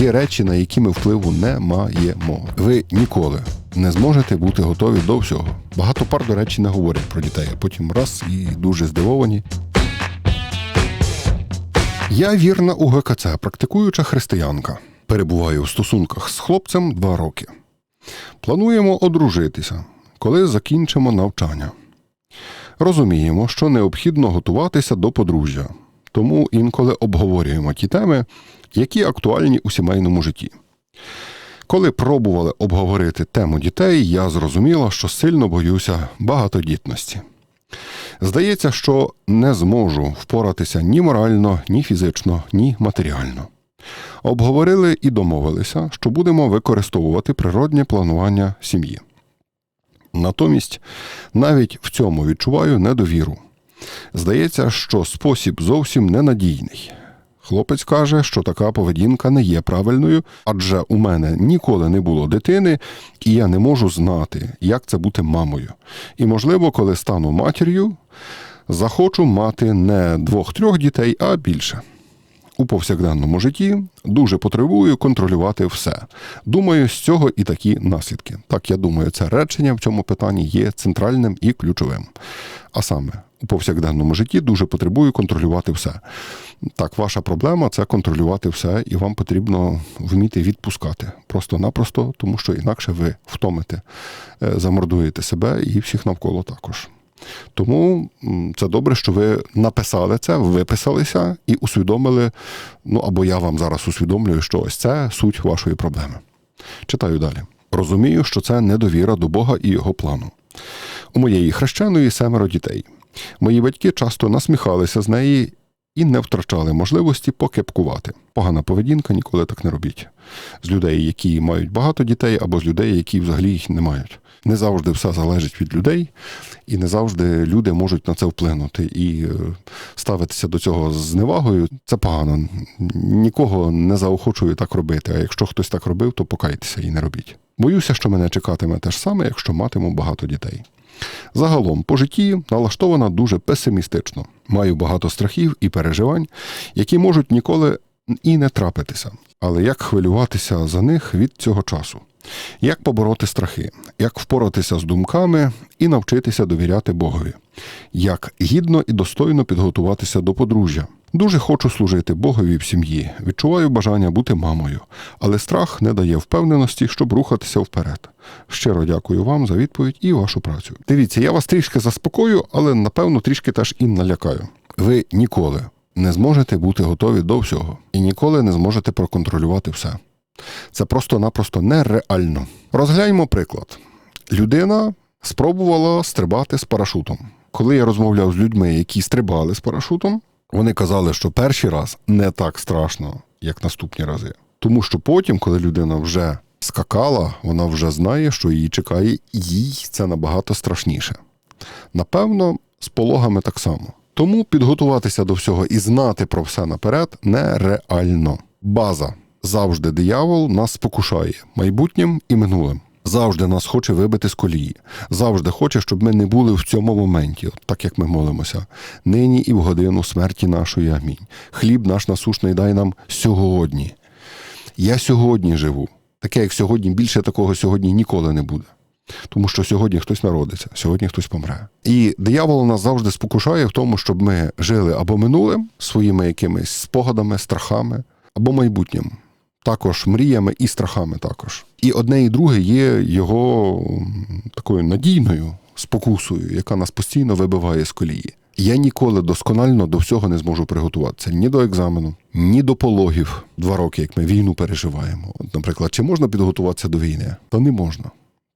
є речі, на які ми впливу не маємо. Ви ніколи не зможете бути готові до всього. Багато пар, до речі, не говорять про дітей, а потім раз і дуже здивовані. Я вірна у ГКЦ, практикуюча християнка. Перебуваю в стосунках з хлопцем два роки. Плануємо одружитися, коли закінчимо навчання. Розуміємо, що необхідно готуватися до подружжя, тому інколи обговорюємо ті теми, які актуальні у сімейному житті. Коли пробували обговорити тему дітей, я зрозуміла, що сильно боюся багатодітності. Здається, що не зможу впоратися ні морально, ні фізично, ні матеріально. Обговорили і домовилися, що будемо використовувати природнє планування сім'ї. Натомість навіть в цьому відчуваю недовіру. Здається, що спосіб зовсім ненадійний. Хлопець каже, що така поведінка не є правильною, адже у мене ніколи не було дитини, і я не можу знати, як це бути мамою. І, можливо, коли стану матір'ю, захочу мати не двох-трьох дітей, а більше. У повсякденному житті дуже потребую контролювати все. Думаю, з цього і такі наслідки. Так, я думаю, це речення в цьому питанні є центральним і ключовим. А саме, у повсякденному житті дуже потребую контролювати все. Так, ваша проблема це контролювати все, і вам потрібно вміти відпускати. Просто-напросто, тому що інакше ви втомите, е, замордуєте себе і всіх навколо також. Тому це добре, що ви написали це, виписалися і усвідомили. Ну або я вам зараз усвідомлюю, що ось це суть вашої проблеми. Читаю далі. Розумію, що це недовіра до Бога і його плану. У моєї хрещеної семеро дітей. Мої батьки часто насміхалися з неї і не втрачали можливості покепкувати. Погана поведінка ніколи так не робіть. З людей, які мають багато дітей, або з людей, які взагалі їх не мають. Не завжди все залежить від людей, і не завжди люди можуть на це вплинути. І е, ставитися до цього з зневагою це погано. Нікого не заохочую так робити. А якщо хтось так робив, то покайтеся і не робіть. Боюся, що мене чекатиме те ж саме, якщо матиму багато дітей. Загалом по житті налаштована дуже песимістично. Маю багато страхів і переживань, які можуть ніколи і не трапитися. Але як хвилюватися за них від цього часу? Як побороти страхи, як впоратися з думками і навчитися довіряти Богові, як гідно і достойно підготуватися до подружжя. Дуже хочу служити Богові в сім'ї, відчуваю бажання бути мамою, але страх не дає впевненості, щоб рухатися вперед. Щиро дякую вам за відповідь і вашу працю. Дивіться, я вас трішки заспокою, але напевно трішки теж і налякаю. Ви ніколи не зможете бути готові до всього і ніколи не зможете проконтролювати все. Це просто-напросто нереально. Розгляньмо приклад. Людина спробувала стрибати з парашутом. Коли я розмовляв з людьми, які стрибали з парашутом, вони казали, що перший раз не так страшно, як наступні рази. Тому що потім, коли людина вже скакала, вона вже знає, що її чекає, і їй це набагато страшніше. Напевно, з пологами так само. Тому підготуватися до всього і знати про все наперед нереально. База завжди диявол нас спокушає майбутнім і минулим. Завжди нас хоче вибити з колії, завжди хоче, щоб ми не були в цьому моменті, так як ми молимося. Нині і в годину смерті нашої амінь. Хліб наш насушний дай нам сьогодні. Я сьогодні живу. Таке, як сьогодні, більше такого сьогодні ніколи не буде. Тому що сьогодні хтось народиться, сьогодні хтось помре. І диявол нас завжди спокушає в тому, щоб ми жили або минулим своїми якимись спогадами, страхами, або майбутнім. Також мріями і страхами також. І одне і друге є його такою надійною спокусою, яка нас постійно вибиває з колії. Я ніколи досконально до всього не зможу приготуватися ні до екзамену, ні до пологів. Два роки, як ми війну переживаємо. От, наприклад, чи можна підготуватися до війни? Та не можна.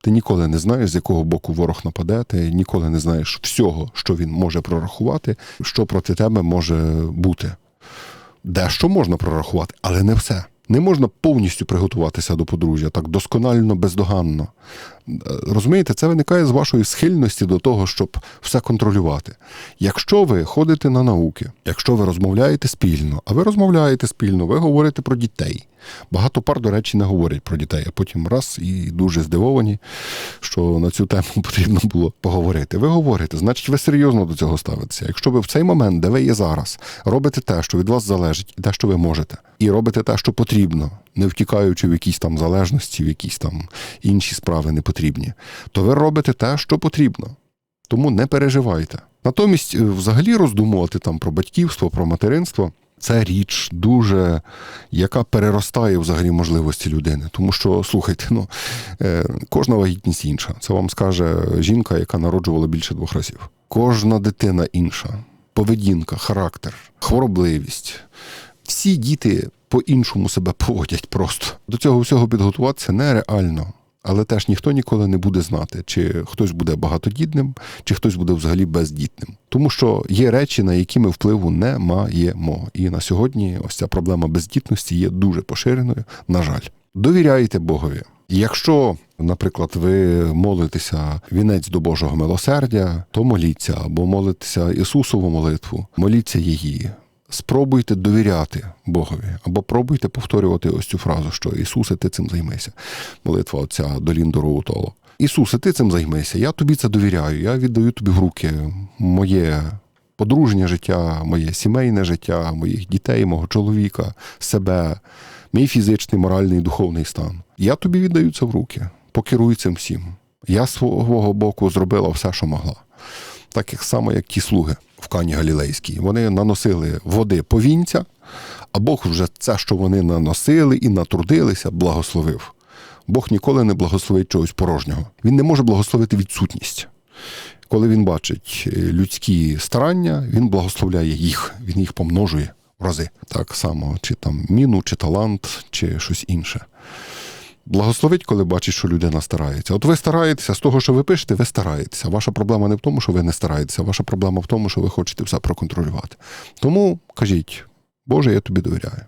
Ти ніколи не знаєш, з якого боку ворог нападе, ти ніколи не знаєш всього, що він може прорахувати, що проти тебе може бути. Дещо можна прорахувати, але не все. Не можна повністю приготуватися до подружжя так досконально, бездоганно. Розумієте, це виникає з вашої схильності до того, щоб все контролювати. Якщо ви ходите на науки, якщо ви розмовляєте спільно, а ви розмовляєте спільно, ви говорите про дітей. Багато пар, до речі, не говорять про дітей, а потім раз і дуже здивовані, що на цю тему потрібно було поговорити. Ви говорите, значить, ви серйозно до цього ставитеся. Якщо ви в цей момент, де ви є зараз, робите те, що від вас залежить, і те, що ви можете, і робите те, що потрібно не втікаючи в якісь там залежності, в якісь там інші справи непотрібні, то ви робите те, що потрібно. Тому не переживайте. Натомість, е, взагалі, роздумувати там про батьківство, про материнство. Це річ дуже, яка переростає взагалі можливості людини. Тому що, слухайте, ну е, кожна вагітність інша. Це вам скаже жінка, яка народжувала більше двох разів. Кожна дитина інша, поведінка, характер, хворобливість. Всі діти по-іншому себе поводять просто. До цього всього підготуватися нереально. Але теж ніхто ніколи не буде знати, чи хтось буде багатодітним, чи хтось буде взагалі бездітним. Тому що є речі, на які ми впливу не маємо. І на сьогодні ось ця проблема бездітності є дуже поширеною. На жаль, довіряйте Богові. Якщо, наприклад, ви молитеся вінець до Божого милосердя, то моліться або молитеся Ісусову молитву, моліться її. Спробуйте довіряти Богові, або пробуйте повторювати ось цю фразу, що Ісусе, ти цим займися. Молитва отця до Ліндору. Ісусе, ти цим займися. Я тобі це довіряю. Я віддаю тобі в руки моє подружнє життя, моє сімейне життя, моїх дітей, мого чоловіка, себе, мій фізичний, моральний духовний стан. Я тобі віддаю це в руки. Покеруй цим всім. Я свого боку зробила все, що могла. Так як само, як ті слуги в Кані Галілейській. Вони наносили води повінця, а Бог вже це, що вони наносили і натрудилися, благословив. Бог ніколи не благословить чогось порожнього. Він не може благословити відсутність. Коли він бачить е, людські старання, він благословляє їх, він їх помножує в рази. Так само, чи там міну, чи талант, чи щось інше. Благословить, коли бачить, що людина старається. От ви стараєтеся з того, що ви пишете, ви стараєтеся. Ваша проблема не в тому, що ви не стараєтеся, ваша проблема в тому, що ви хочете все проконтролювати. Тому кажіть, Боже, я тобі довіряю.